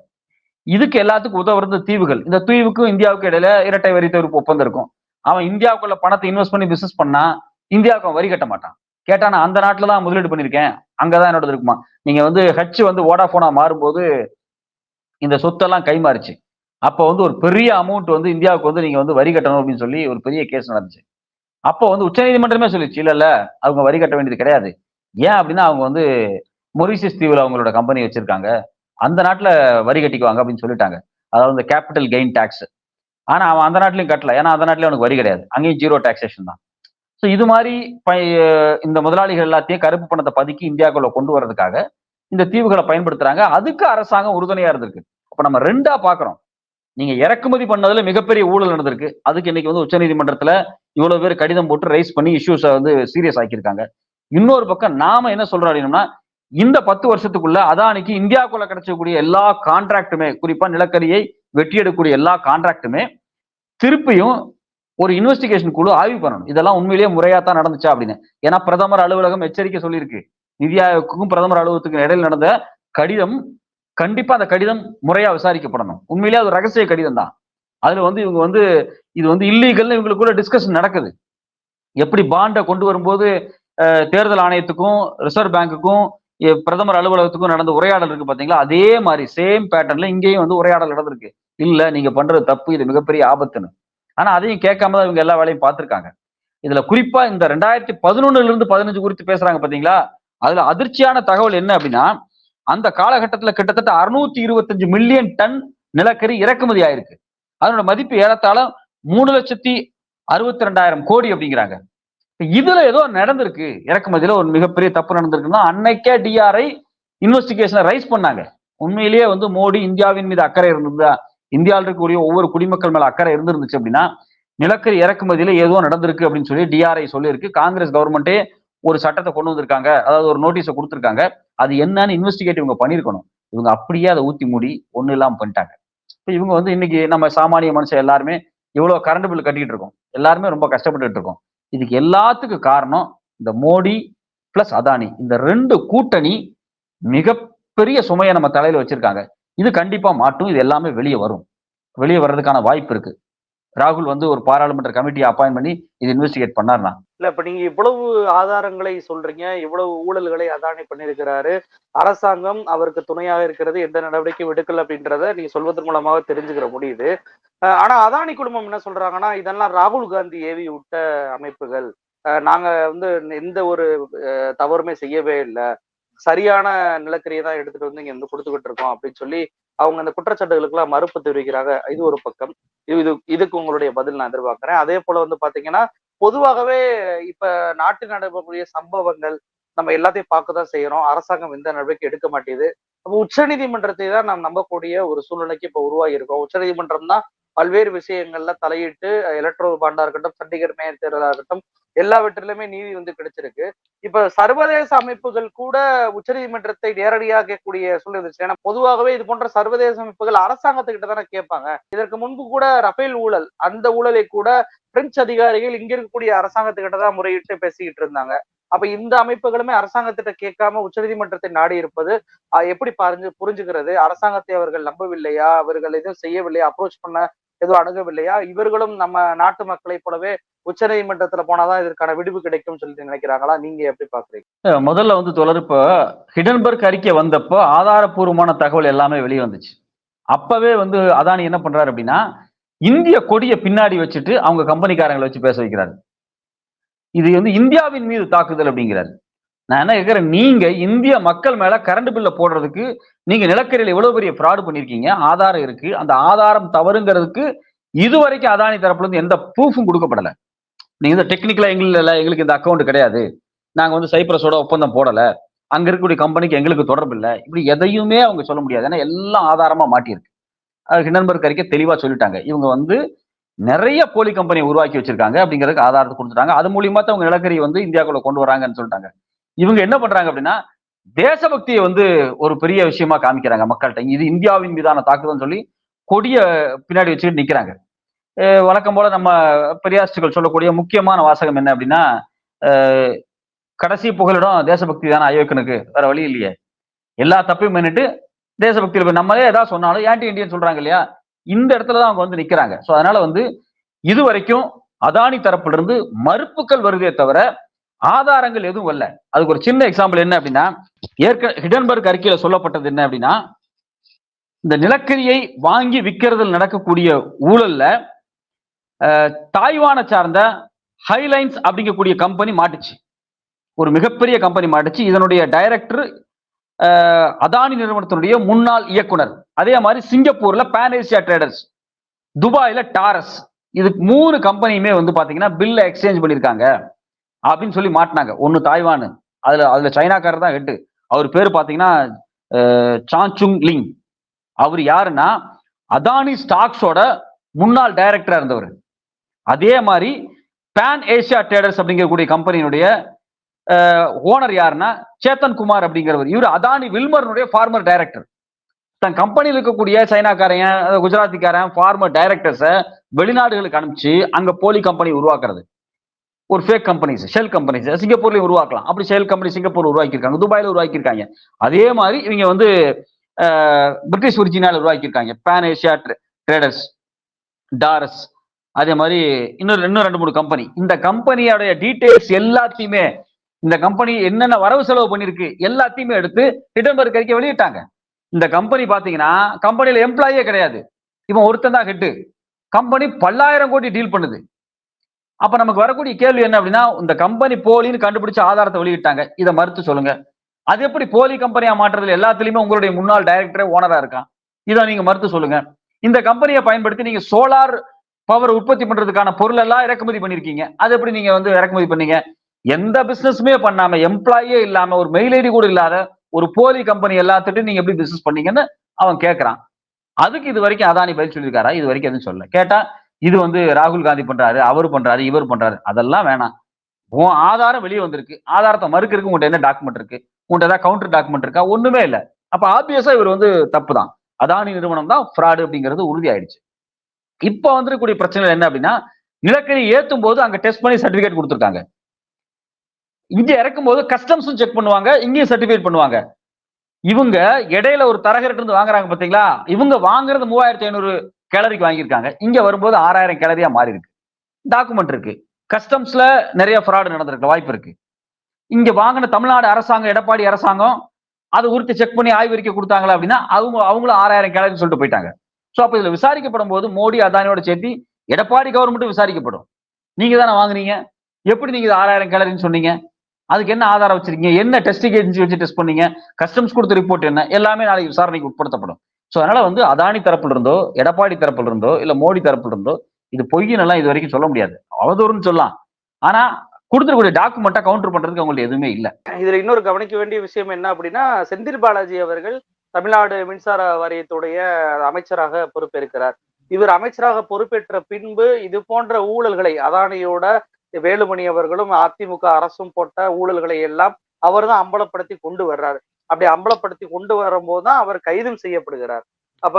Speaker 2: இதுக்கு எல்லாத்துக்கும் உதவுறது தீவுகள். இந்த தீவுக்கும் இந்தியாவுக்கும் இடையில இரட்டை வரி தவிர்ப்பு ஒப்பந்தம் இருக்கும். அவன் இந்தியாவுக்குள்ள பணத்தை இன்வெஸ்ட் பண்ணி பிசினஸ் பண்ணா இந்தியாவுக்கு அவன் வரி கட்ட மாட்டான். கேட்டா நான் அந்த நாட்டில் தான் முதலீடு பண்ணியிருக்கேன். அங்கதான் என்னோட இருக்குமா? நீங்க வந்து ஹச் வந்து ஓடாஃபோனா மாறும்போது இந்த சொத்தெல்லாம் கைமாறுச்சு. அப்போ வந்து ஒரு பெரிய அமௌண்ட் வந்து இந்தியாவுக்கு வந்து நீங்க வந்து வரி கட்டணும் அப்படின்னு சொல்லி ஒரு பெரிய கேஸ் நடந்துச்சு. அப்போ வந்து உச்சநீதிமன்றமே சொல்லிச்சு இல்ல இல்ல அவங்க வரி கட்ட வேண்டியது கிடையாது. ஏன் அப்படின்னா அவங்க வந்து மொரிசியஸ் தீவுல அவங்களோட கம்பெனி வச்சிருக்காங்க. அந்த நாட்டில் வரி கட்டிக்குவாங்க அப்படின்னு சொல்லிட்டாங்க. அதாவது இந்த கேபிட்டல் கெயின் டேக்ஸ் ஆனால் அவன் அந்த நாட்டிலையும் கட்டல. ஏன்னா அந்த நாட்டிலே அவனுக்கு வரி கிடையாது. அங்கேயும் ஜீரோ டாக்ஸேஷன் தான். ஸோ இது மாதிரி ப- இந்த முதலாளிகள் எல்லாத்தையும் கருப்பு பணத்தை பதுக்கி இந்தியாவுக்குள்ள கொண்டு வர்றதுக்காக இந்த தீவுகளை பயன்படுத்துறாங்க. அதுக்கு அரசாங்கம் உறுதுணையா இருந்திருக்கு. அப்ப நம்ம ரெண்டா பாக்குறோம். நீங்க இறக்குமதி பண்ணதுல மிகப்பெரிய ஊழல் நடந்திருக்கு. அதுக்கு இன்னைக்கு வந்து உச்சநீதிமன்றத்துல இவ்வளவு பேர் கடிதம் போட்டு ரைஸ் பண்ணி இஷ்யூஸை வந்து சீரியஸ் ஆக்கியிருக்காங்க. இன்னொரு பக்கம் நாம என்ன சொல்றோம் அப்படின்னா இந்த பத்து வருஷத்துக்குள்ள அதானிக்கு இந்தியாவுக்குள்ள கிடைச்சக்கூடிய எல்லா கான்ட்ராக்டுமே குறிப்பா நிலக்கரியை வெட்டியெடுக்கக்கூடிய எல்லா கான்ட்ராக்டுமே திருப்பியும் ஒரு இன்வெஸ்டிகேஷன் குழு ஆய்வு பண்ணணும். இதெல்லாம் உண்மையிலேயே முறையா தான் நடந்துச்சா அப்படின்னு. ஏன்னா பிரதமர் அலுவலகம் எச்சரிக்கை சொல்லியிருக்கு. நிதி ஆயோக்குக்கும் பிரதமர் அலுவலகத்துக்கும் இடையில் நடந்த கடிதம் கண்டிப்பா அந்த கடிதம் முறையா விசாரிக்கப்படணும். உண்மையிலேயே அது ரகசிய கடிதம் தான். அதுல வந்து இவங்க வந்து இது வந்து இல்லீகல்னு இவங்களுக்குள்ள டிஸ்கஷன் நடக்குது. எப்படி பாண்டை கொண்டு வரும்போது தேர்தல் ஆணையத்துக்கும் ரிசர்வ் பேங்குக்கும் பிரதமர் அலுவலகத்துக்கும் நடந்த உரையாடல் இருக்கு பாத்தீங்களா? அதே மாதிரி சேம் பேட்டர்ன்ல இங்கேயும் வந்து உரையாடல் நடந்திருக்கு. இல்ல நீங்க பண்றது தப்பு இது மிகப்பெரிய ஆபத்துன்னு. ஆனா அதையும் கேட்காம தான் இவங்க எல்லா வேலையும் பார்த்திருக்காங்க. இதுல குறிப்பா இந்த ரெண்டாயிரத்தி பதினொன்னுல இருந்து பதினஞ்சு குறித்து பேசுறாங்க பாத்தீங்களா? அதுல அதிர்ச்சியான தகவல் என்ன அப்படின்னா அந்த காலகட்டத்துல கிட்டத்தட்ட அறுநூத்தி இருபத்தஞ்சு மில்லியன் டன் நிலக்கரி இறக்குமதி ஆயிருக்கு. அதனோட மதிப்பு ஏறத்தாழ மூணு லட்சத்தி அறுபத்தி ரெண்டாயிரம் கோடி அப்படிங்கிறாங்க. இதுல ஏதோ நடந்திருக்கு. இறக்குமதியில ஒரு மிகப்பெரிய தப்பு நடந்திருக்குன்னா அன்னைக்கே டிஆர்ஐ இன்வெஸ்டிகேஷனை ரைஸ் பண்ணாங்க. உண்மையிலேயே வந்து மோடி இந்தியாவின் மீது அக்கறை இருந்திருந்தா இந்தியாவில் இருக்கக்கூடிய ஒவ்வொரு குடிமக்கள் மேல அக்கறை இருந்திருந்துச்சு அப்படின்னா நிலக்கரி இறக்குமதியில ஏதோ நடந்திருக்கு அப்படின்னு சொல்லி டிஆர்ஐ சொல்லியிருக்கு. காங்கிரஸ் கவர்மெண்ட்டே ஒரு சட்டத்தை கொண்டு வந்திருக்காங்க. அதாவது ஒரு நோட்டீஸை கொடுத்துருக்காங்க. அது என்னன்னு இன்வெஸ்டிகேட் இவங்க பண்ணியிருக்கணும். இவங்க அப்படியே அதை ஊத்தி மூடி ஒண்ணு இல்லாமல் பண்ணிட்டாங்க. இப்போ இவங்க வந்து இன்னைக்கு நம்ம சாமானிய மனுஷன் எல்லாருமே இவ்வளோ கரண்ட் பில் கட்டிட்டு இருக்கோம். எல்லாருமே ரொம்ப கஷ்டப்பட்டுட்டு இருக்கோம். இதுக்கு எல்லாத்துக்கும் காரணம் இந்த மோடி பிளஸ் அதானி. இந்த ரெண்டு கூட்டணி மிகப்பெரிய சுமையை நம்ம தலையில வச்சிருக்காங்க. இது கண்டிப்பா மாட்டும் இது எல்லாமே வெளியே வரும். வெளியே வர்றதுக்கான வாய்ப்பு இருக்கு. ராகுல் வந்து ஒரு பாராளுமன்ற கமிட்டியை அப்பாயின் பண்ணி இது இன்வெஸ்டிகேட் பண்ணார்னா
Speaker 1: இல்ல இப்ப நீங்க இவ்வளவு ஆதாரங்களை சொல்றீங்க. இவ்வளவு ஊழல்களை அதானி பண்ணியிருக்கிறாரு. அரசாங்கம் அவருக்கு துணையாக இருக்கிறது. எந்த நடவடிக்கையும் எடுக்கல அப்படின்றத நீங்க சொல்வதன் மூலமாக தெரிஞ்சுக்கிற முடியுது. ஆனா அதானி குடும்பம் என்ன சொல்றாங்கன்னா இதெல்லாம் ராகுல் காந்தி ஏவி விட்ட அமைப்புகள். நாங்க வந்து எந்த ஒரு அஹ், தவறுமே செய்யவே இல்லை. சரியான நிலக்கரியை தான் எடுத்துட்டு வந்து இங்க வந்து கொடுத்துக்கிட்டு இருக்கோம் அப்படின்னு சொல்லி அவங்க அந்த குற்றச்சாட்டுகளுக்கெல்லாம் மறுப்பு தெரிவிக்கிறாங்க. இது ஒரு பக்கம். இது இது இதுக்கு உங்களுடைய பதில் நான் எதிர்பார்க்கிறேன். அதே போல வந்து பாத்தீங்கன்னா பொதுவாகவே இப்ப நாட்டில் நடைபெறக்கூடிய சம்பவங்கள் நம்ம எல்லாத்தையும் பார்க்க தான் செய்யறோம். அரசாங்கம் எந்த நடவடிக்கை எடுக்க மாட்டேது அப்போ உச்சநீதிமன்றத்தை தான் நாம் நம்பக்கூடிய ஒரு சூழ்நிலைக்கு இப்ப உருவாகி இருக்கோம். உச்சநீதிமன்றம் தான் பல்வேறு விஷயங்கள்ல தலையிட்டு எலக்ட்ரோ பாண்டா இருக்கட்டும் சண்டிகர் மேயர் தேர்தலா இருக்கட்டும் எல்லாவற்றிலுமே நீதி வந்து கிடைச்சிருக்கு. இப்ப சர்வதேச அமைப்புகள் கூட உச்சநீதிமன்றத்தை நேரடியாக கேட்கக்கூடிய சூழ்நிலை இருந்துச்சு ஏன்னா பொதுவாகவே இது போன்ற சர்வதேச அமைப்புகள் அரசாங்கத்துக்கிட்ட தானே கேட்பாங்க. இதற்கு முன்பு கூட ரஃபேல் ஊழல் அந்த ஊழலை கூட பிரெஞ்சு அதிகாரிகள் இங்க இருக்கக்கூடிய அரசாங்கத்துக்கிட்ட தான் முறையிட்டு பேசிக்கிட்டு இருந்தாங்க. அப்ப இந்த அமைப்புகளுமே அரசாங்கத்திட்ட கேட்காம உச்சநீதிமன்றத்தை நாடி இருப்பது எப்படி பாருங்க புரிஞ்சுக்கிறது? அரசாங்கத்தை அவர்கள் நம்பவில்லையா? அவர்கள் எதுவும் செய்யவில்லையா? அப்ரோச் பண்ண எதுவும் அணுகவில்லையா? இவர்களும் நம்ம நாட்டு மக்களை போலவே உச்சநீதிமன்றத்துல போனாதான் இதற்கான விடுவு கிடைக்கும் சொல்லிட்டு நினைக்கிறாங்களா? நீங்க எப்படி பாக்குறீங்க?
Speaker 2: முதல்ல வந்து தொடர் இப்போ ஹிடன்பர்க் அறிக்கை வந்தப்போ ஆதாரபூர்வமான தகவல் எல்லாமே வெளியே வந்துச்சு. அப்பவே வந்து அதானி என்ன பண்றாரு அப்படின்னா இந்திய கொடியை பின்னாடி வச்சுட்டு அவங்க கம்பெனிக்காரங்களை வச்சு பேச வைக்கிறாரு. இது வந்து இந்தியாவின் மீது தாக்குதல் அப்படிங்கிறாரு. நான் என்ன கேட்கிறேன் நீங்க இந்திய மக்கள் மேல கரண்ட் பில்ல போடுறதுக்கு நீங்க நிலக்கரியில் எவ்வளவு பெரிய ஃப்ராடு பண்ணிருக்கீங்க. ஆதாரம் இருக்கு. அந்த ஆதாரம் தவறுங்கிறதுக்கு இதுவரைக்கும் அதானி தரப்புல இருந்து எந்த ப்ரூஃபும் கொடுக்கப்படல. நீங்க இந்த டெக்னிக்கலா எங்களுக்கு எங்களுக்கு இந்த அக்கௌண்ட் கிடையாது. நாங்க வந்து சைப்ரஸோட ஒப்பந்தம் போடல. அங்க இருக்கக்கூடிய கம்பெனிக்கு எங்களுக்கு தொடர்பு இல்லை. இப்படி எதையுமே அவங்க சொல்ல முடியாது. ஏன்னா எல்லாம் ஆதாரமா மாட்டியிருக்கு. அது ஹிண்டன்பர்க் அறிக்கை தெளிவா சொல்லிட்டாங்க. இவங்க வந்து நிறைய போலி கம்பெனி உருவாக்கி வச்சிருக்காங்க. அப்படிங்கிறதுக்கு ஆதாரத்தை கொடுத்துட்டாங்க. அது மூலியமா தான் அவங்க நிலக்கரி வந்து இந்தியாக்குள்ள கொண்டு வராங்கன்னு சொல்லிட்டாங்க. இவங்க என்ன பண்றாங்க அப்படின்னா தேசபக்தியை வந்து ஒரு பெரிய விஷயமா காமிக்கிறாங்க மக்கள்கிட்ட. இது இந்தியாவின் மீதான தாக்குதல்னு சொல்லி கொடிய பின்னாடி வச்சுக்கிட்டு நிக்கிறாங்க. வழக்கம் போல நம்ம பெரியாஸ்டுகள் சொல்லக்கூடிய முக்கியமான வாசகம் என்ன அப்படின்னா கடைசி புகலிடம் தேசபக்தி தானே அயோக்கனுக்கு வேற வழி இல்லையே. எல்லா தப்பையும் பண்ணிட்டு தேசபக்தியில் போய் நம்மளே ஏதாவது சொன்னாலும் ஆன்டி இண்டியன் சொல்றாங்க இல்லையா இந்த இடத்துல தான் அவங்க வந்து நிக்கிறாங்க. ஸோ அதனால வந்து இது வரைக்கும் அதானி தரப்பிலிருந்து மறுப்புகள் வருதே தவிர ஆதாரங்கள் எதுவும் வரல அதுக்கு ஒரு சின்ன எக்ஸாம்பிள் என்ன அப்படின்னா ஏற்க ஹிடன்பர்க் அறிக்கையில சொல்லப்பட்டது என்ன அப்படின்னா இந்த நிலக்கரியை வாங்கி விற்கிறதில் நடக்கக்கூடிய ஊழல்ல தாய்வானை சார்ந்த ஹைலைன்ஸ் அப்படிங்கக்கூடிய கம்பெனி மாட்டுச்சு. ஒரு மிகப்பெரிய கம்பெனி மாட்டுச்சு. இதனுடைய டைரக்டர் அதானி நிறுவனத்தினுடைய முன்னாள் இயக்குனர். அதே மாதிரி சிங்கப்பூர்ல பேன் ஏசியா ட்ரேடர்ஸ் துபாயில டாரஸ் இது மூணு கம்பெனியுமே வந்து பாத்தீங்கன்னா பில்ல எக்ஸ்சேஞ்ச் பண்ணியிருக்காங்க அப்படின்னு சொல்லி மாட்டினாங்க. ஒன்று தாய்வான். அதுல அதுல சைனாக்காரர் தான் ஹெட்டு. அவர் பேர் பார்த்தீங்கன்னா சாஞ்சுங் லிங். அவர் யாருன்னா அதானி ஸ்டாக்ஸோட முன்னாள் டைரக்டரா இருந்தவர். அதே மாதிரி பேன் ஏசியா ட்ரேடர்ஸ் அப்படிங்கக்கூடிய கம்பெனியினுடைய ஓனர் யாருன்னா சேத்தன் குமார் அப்படிங்கிறவர். இவர் அதானி வில்மர்னுடைய ஃபார்மர் டைரக்டர். தன் கம்பெனியில் இருக்கக்கூடிய சைனாக்காரன் குஜராத்திக்காரன் ஃபார்மர் டைரக்டர்ஸை வெளிநாடுகளுக்கு அனுப்பிச்சு அங்க போலி கம்பெனி உருவாக்குறது. ஒரு ஃபேக் கம்பெனிஸ் ஷெல் கம்பெனிஸ் சிங்கப்பூர்லயும் உருவாக்கலாம். அப்படி ஷெல் கம்பெனி சிங்கப்பூர் உருவாக்கியிருக்காங்க துபாயில உருவாக்கியிருக்காங்க. அதே மாதிரி இவங்க வந்து பிரிட்டிஷ் ஒரிஜினால உருவாக்கியிருக்காங்க. பேன் ஏஷியா ட்ரேடர்ஸ் டாரஸ் அதே மாதிரி இன்னும் இன்னும் ரெண்டு மூணு கம்பெனி இந்த கம்பெனியோடைய டீட்டெயில்ஸ் எல்லாத்தையுமே இந்த கம்பெனி என்னென்ன வரவு செலவு பண்ணிருக்கு எல்லாத்தையுமே எடுத்து டிடம்பர் கறிக்க வெளியிட்டாங்க. இந்த கம்பெனி பாத்தீங்கன்னா கம்பெனியில் எம்ப்ளாயே கிடையாது. இவன் ஒருத்தன் தான் ஹெட்டு கம்பெனி பல்லாயிரம் கோடி டீல் பண்ணுது. அப்ப நமக்கு வரக்கூடிய கேள்வி என்ன அப்படின்னா இந்த கம்பெனி போலின்னு கண்டுபிடிச்ச ஆதாரத்தை வெளியிட்டாங்க. இதை மறுத்து சொல்லுங்க. அது எப்படி போலி கம்பெனியா மாற்றுறதுல எல்லாத்துலயுமே உங்களுடைய முன்னாள் டைரக்டரே ஓனரா இருக்கான். இதை நீங்க மறுத்து சொல்லுங்க. இந்த கம்பெனியை பயன்படுத்தி நீங்க சோலார் பவர் உற்பத்தி பண்றதுக்கான பொருள் எல்லாம் இறக்குமதி பண்ணிருக்கீங்க. அது எப்படி நீங்க வந்து இறக்குமதி பண்ணீங்க? எந்த பிசினஸுமே பண்ணாம எம்ப்ளாயே இல்லாம ஒரு மெயில் ஐடி கூட இல்லாத ஒரு போலி கம்பெனி எல்லாத்துட்டும் நீங்க எப்படி பிசினஸ் பண்ணீங்கன்னு அவன் கேட்கறான் அதுக்கு இது வரைக்கும் அதானி பதில் சொல்லியிருக்காரா? இது வரைக்கும் எதுவும் சொல்லல. கேட்டா இது வந்து ராகுல் காந்தி பண்றாரு அவர் பண்றாரு இவர் பண்றாரு. அதெல்லாம் வேணாம். உன் ஆதாரம் வெளியே வந்திருக்கு. ஆதாரத்தை மறுக்கிறதுக்கு உங்கள்கிட்ட என்ன டாக்குமெண்ட் இருக்கு? உங்கள்கிட்ட ஏதாவது கவுண்டர் டாக்குமெண்ட் இருக்கா? ஒண்ணுமே இல்லை. அப்ப ஆப்வியஸா இவர் வந்து தப்பு தான் அதானி நிறுவனம் தான் ஃப்ராடு அப்படிங்கிறது உறுதி ஆயிடுச்சு இப்போ வந்துருக்கூடிய பிரச்சனை என்ன அப்படின்னா நிலக்கரி ஏற்றும் போது அங்க டெஸ்ட் பண்ணி சர்டிபிகேட் கொடுத்துருக்காங்க. இங்க இறக்கும் போது கஸ்டம்ஸும் செக் பண்ணுவாங்க இங்கேயும் சர்டிஃபிகேட் பண்ணுவாங்க. இவங்க இடையில ஒரு தரகர்கிட்ட இருந்து வாங்குறாங்க பாத்தீங்களா? இவங்க வாங்குறது மூவாயிரத்தி ஐநூறு கேலரிக்கு வாங்கியிருக்காங்க. இங்க வரும்போது ஆறாயிரம் கேலரியா மாறி இருக்கு டாக்குமெண்ட் இருக்கு. கஸ்டம்ஸ்ல நிறைய ஃப்ராடு நடந்திருக்க வாய்ப்பு இருக்கு. இங்க வாங்கின தமிழ்நாடு அரசாங்கம் எடப்பாடி அரசாங்கம் அதை உறுத்தி செக் பண்ணி ஆய்வறிக்கை கொடுத்தாங்களா அப்படின்னா அவங்க அவங்களும் ஆறாயிரம் கேலரின்னு சொல்லிட்டு போயிட்டாங்க. ஸோ அப்போ இதுல விசாரிக்கப்படும் போது மோடி அதானியோட சேர்த்து எடப்பாடி கவர்மெண்ட் விசாரிக்கப்படும். நீங்க தானே வாங்குனீங்க? எப்படி நீங்க இது ஆறாயிரம் கேலரின்னு சொன்னீங்க? அதுக்கு என்ன ஆதாரம் வச்சிருக்கீங்க? என்ன டெஸ்டிங் ஏஜென்சி வச்சு டெஸ்ட் பண்ணீங்க? கஸ்டம்ஸ் கொடுத்த ரிப்போர்ட் என்ன? எல்லாமே நாளைக்கு விசாரணைக்கு உட்படுத்தப்படும். சோ அதனால வந்து அதானி தரப்புல இருந்தோ எடப்பாடி தரப்புல இருந்தோ இல்ல மோடி தரப்புல இருந்தோ இது பொய்ன்னு எல்லாம் இது வரைக்கும் சொல்ல முடியாது. அவதூறுன்னு சொல்லலாம். ஆனா கொடுத்துருக்கூடிய டாக்குமெண்ட்டை கவுண்டர் பண்றதுக்கு அவங்களுக்கு எதுவுமே இல்ல.
Speaker 1: இதுல இன்னொரு கவனிக்க வேண்டிய விஷயம் என்ன அப்படின்னா செந்தில் பாலாஜி அவர்கள் தமிழ்நாடு மின்சார வாரியத்துடைய அமைச்சராக பொறுப்பேற்கிறார். இவர் அமைச்சராக பொறுப்பேற்ற பின்பு இது போன்ற ஊழல்களை அதானியோட வேலுமணி அவர்களும் அதிமுக அரசும் போட்ட ஊழல்களை எல்லாம் அவர் தான் அம்பலப்படுத்தி கொண்டு வர்றாரு. அப்படி அம்பலப்படுத்தி கொண்டு வரும்போது தான் அவர் கைதும் செய்யப்படுகிறார். அப்ப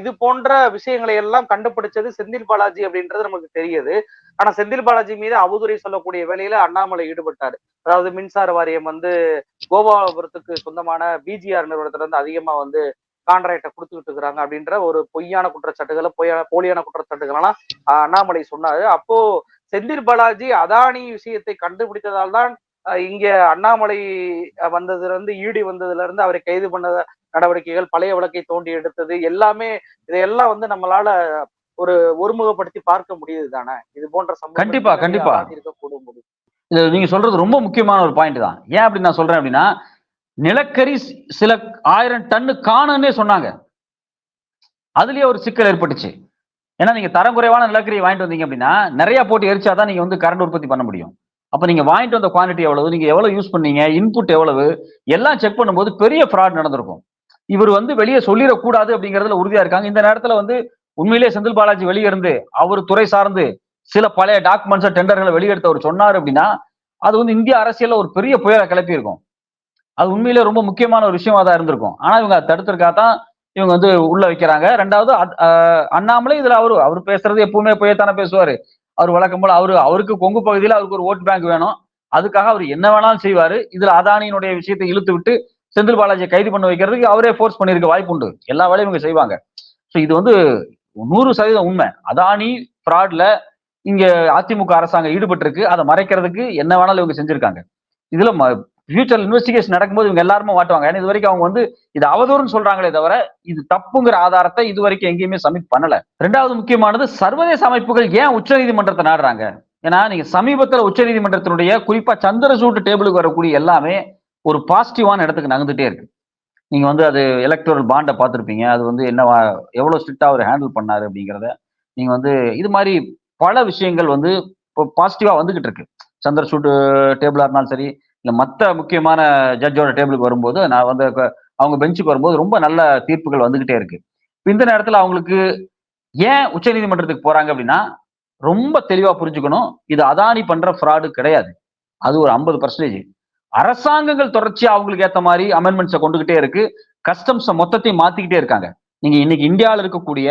Speaker 1: இது போன்ற விஷயங்களை எல்லாம் கண்டுபிடிச்சது செந்தில் பாலாஜி அப்படின்றது நமக்கு தெரியுது. ஆனா செந்தில் பாலாஜி மீது அவதூறை சொல்லக்கூடிய வேலையில அண்ணாமலை ஈடுபட்டாரு. அதாவது மின்சார வாரியம் வந்து கோபாலபுரத்துக்கு சொந்தமான பிஜிஆர் நிறுவனத்துல இருந்து அதிகமா வந்து கான்ட்ராக்டை கொடுத்துக்கிட்டு இருக்கிறாங்க அப்படின்ற ஒரு பொய்யான குற்றச்சாட்டுகளை பொய்யான போலியான குற்றச்சாட்டுகளெல்லாம் ஆஹ் அண்ணாமலை சொன்னாரு. அப்போ செந்தில் பாலாஜி அதானி விஷயத்தை கண்டுபிடித்ததால் தான் இங்க அண்ணாமலை வந்ததுல இருந்து ஈடி வந்ததுல இருந்து அவரை கைது பண்ண நடவடிக்கைகள் பழைய வழக்கை தோண்டி எடுத்தது எல்லாமே இதையெல்லாம் வந்து நம்மளால ஒரு ஒருமுகப்படுத்தி பார்க்க முடியுது தானே? இது போன்ற சம்பவங்கள்
Speaker 2: கண்டிப்பா, கண்டிப்பா.
Speaker 1: இருக்கக்கூடும்.
Speaker 2: இது நீங்க சொல்றது ரொம்ப முக்கியமான ஒரு பாயிண்ட் தான். ஏன் அப்படி நான் சொல்றேன் அப்படின்னா நிலக்கரி சில ஆயிரம் டன்னு காணுன்னே சொன்னாங்க. அதுலயே ஒரு சிக்கல் ஏற்பட்டுச்சு. ஏன்னா நீங்க தரம் குறைவான நிலக்கரியை வாங்கிட்டு வந்தீங்க அப்படின்னா நிறைய போட்டு எரிச்சாதான் நீங்க வந்து கரண்ட் உற்பத்தி பண்ண முடியும். அப்ப நீங்க வாங்கிட்டு வந்த குவான்டிட்டி எவ்வளவு நீங்க எவ்வளவு யூஸ் பண்ணீங்க இன்புட் எவ்வளவு எல்லாம் செக் பண்ணும்போது பெரிய ஃப்ராட் நடந்திருக்கும். இவர் வந்து வெளியே சொல்லிடக்கூடாது அப்படிங்கறதுல உறுதியா இருக்காங்க. இந்த நேரத்துல வந்து உண்மையிலேயே செந்தில் பாலாஜி வெளியே இருந்து அவர் துறை சார்ந்து சில பழைய டாக்குமெண்ட்ஸ் டெண்டர்களை வெளியெடுத்து அவர் சொன்னார் அப்படின்னா அது வந்து இந்திய அரசியல்ல ஒரு பெரிய புயலை கிளப்பி இருக்கும் அது உண்மையிலே ரொம்ப முக்கியமான ஒரு விஷயமா தான் இருந்திருக்கும். ஆனா இவங்க அதை தடுத்திருக்கா தான் இவங்க வந்து உள்ள வைக்கிறாங்க. ரெண்டாவது அண்ணாமலை இதுல அவரு அவர் பேசுறது எப்பவுமே போயத்தானே பேசுவாரு. அவர் வழக்கம் போல அவரு அவருக்கு கொங்கு பகுதியில் அவருக்கு ஒரு ஓட் பேங்க் வேணும். அதுக்காக அவர் என்ன வேணாலும் செய்வாரு. இதுல அதானியினுடைய விஷயத்தை இழுத்து விட்டு செந்தில் பாலாஜியை கைது பண்ண வைக்கிறதுக்கு அவரே ஃபோர்ஸ் பண்ணியிருக்க வாய்ப்பு உண்டு. எல்லா வேலையும் இவங்க செய்வாங்க. ஸோ இது வந்து நூறு சதவீதம் உண்மை. அதானி ஃப்ராட்ல இங்க அதிமுக அரசாங்கம் ஈடுபட்டிருக்கு. அதை மறைக்கிறதுக்கு என்ன வேணாலும் இவங்க செஞ்சிருக்காங்க. இதுல ஃபியூச்சர் இன்வெஸ்டிகேஷன் நடக்கும்போது இவங்க எல்லாருமே மாட்டுவாங்க ஏன்னா இது வரைக்கும் அவங்க வந்து இது அவதூறுன்னு சொல்றாங்களே தவிர இது தப்புங்கிற ஆதாரத்தை இது வரைக்கும் எங்கேயுமே சப்மிட் பண்ணல. ரெண்டாவது முக்கியமானது சர்வதேச அமைப்புகள் ஏன் உச்சநீதிமன்றத்தை நாடுறாங்க? ஏன்னா நீங்க சமீபத்தில் உச்சநீதிமன்றத்தினுடைய குறிப்பா சந்திரசூட்டு டேபிளுக்கு வரக்கூடிய எல்லாமே ஒரு பாசிட்டிவான இடத்துக்கு நகர்ந்துட்டே இருக்கு. நீங்க வந்து அது எலக்டோரல் பாண்டை பார்த்துருப்பீங்க. அது வந்து என்ன எவ்வளவு ஸ்ட்ரிக்டா அவர் ஹேண்டில் பண்ணாரு அப்படிங்கிறத நீங்க வந்து இது மாதிரி பல விஷயங்கள் வந்து இப்போ பாசிட்டிவா வந்துகிட்டு இருக்கு. சந்திரசூட்டு டேபிளா இருந்தாலும் சரி இந்த மற்ற முக்கியமான ஜட்ஜோட டேபிளுக்கு வரும்போது நான் வந்து அவங்க பெஞ்சுக்கு வரும்போது ரொம்ப நல்ல தீர்ப்புகள் வந்துகிட்டே இருக்கு. இந்த நேரத்தில் அவங்களுக்கு ஏன் உச்சநீதிமன்றத்துக்கு போறாங்க அப்படின்னா ரொம்ப தெளிவா புரிஞ்சுக்கணும். இது அதானி பண்ற ஃப்ராடு கிடையாது. அது ஒரு ஐம்பது பர்சன்டேஜ் அரசாங்கங்கள் தொடர்ச்சியா அவங்களுக்கு ஏத்த மாதிரி அமெண்ட்மெண்ட்ஸை கொண்டுகிட்டே இருக்கு. கஸ்டம்ஸை மொத்தத்தையும் மாத்திக்கிட்டே இருக்காங்க. நீங்க இன்னைக்கு இந்தியாவில் இருக்கக்கூடிய